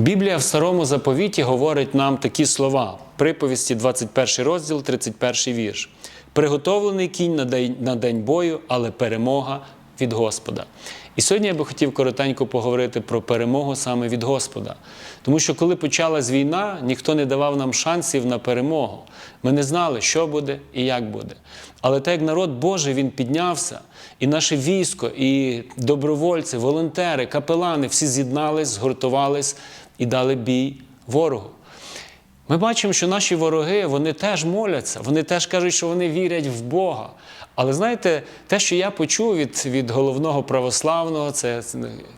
Біблія в старому заповіті говорить нам такі слова. Приповісті 21 розділ, 31 вірш. Приготовлений кінь на день, на день бою, але перемога від Господа. І сьогодні я би хотів коротенько поговорити про перемогу саме від Господа. Тому що коли почалась війна, ніхто не давав нам шансів на перемогу. Ми не знали, що буде і як буде. Але так як народ Божий він піднявся, і наше військо, і добровольці, волонтери, капелани всі з'єднались, згуртувались і дали бій ворогу. Ми бачимо, що наші вороги вони теж моляться, вони теж кажуть, що вони вірять в Бога. Але знаєте, те, що я почув від, від головного православного, це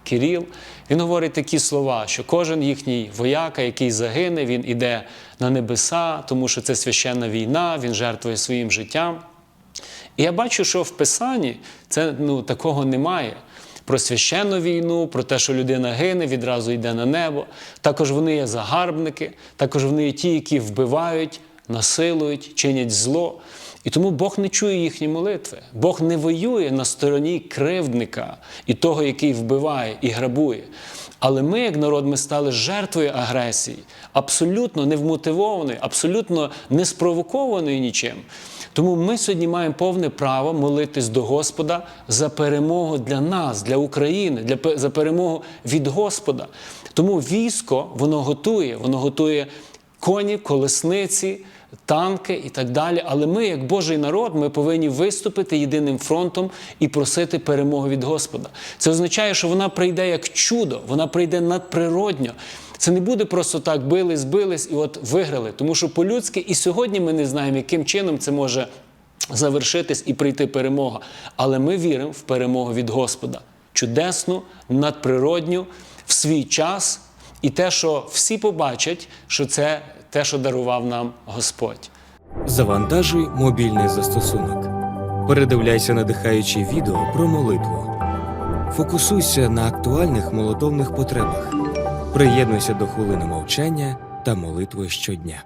Кирил, він говорить такі слова, що кожен їхній вояка, який загине, він іде на небеса, тому що це священна війна, він жертвує своїм життям. І я бачу, що в Писанні це ну, такого немає. Про священну війну, про те, що людина гине, відразу йде на небо. Також вони є загарбники, також вони є ті, які вбивають, насилують, чинять зло. І тому Бог не чує їхні молитви. Бог не воює на стороні кривдника і того, який вбиває і грабує. Але ми, як народ, ми стали жертвою агресії, абсолютно невмотивованою, абсолютно не спровокованою нічим. Тому ми сьогодні маємо повне право молитись до Господа за перемогу для нас, для України, для, за перемогу від Господа. Тому військо воно готує, воно готує коні, колесниці, танки і так далі. Але ми, як Божий народ, ми повинні виступити єдиним фронтом і просити перемоги від Господа. Це означає, що вона прийде як чудо, вона прийде надприродньо. Це не буде просто так бились, бились і от виграли. Тому що по-людськи і сьогодні ми не знаємо, яким чином це може завершитись і прийти перемога. Але ми віримо в перемогу від Господа. Чудесну, надприродню, в свій час, і те, що всі побачать, що це те, що дарував нам Господь. Завантажуй мобільний застосунок. Передивляйся надихаючі відео про молитву. Фокусуйся на актуальних молитовних потребах. Приєднуйся до хвилини мовчання та молитви щодня.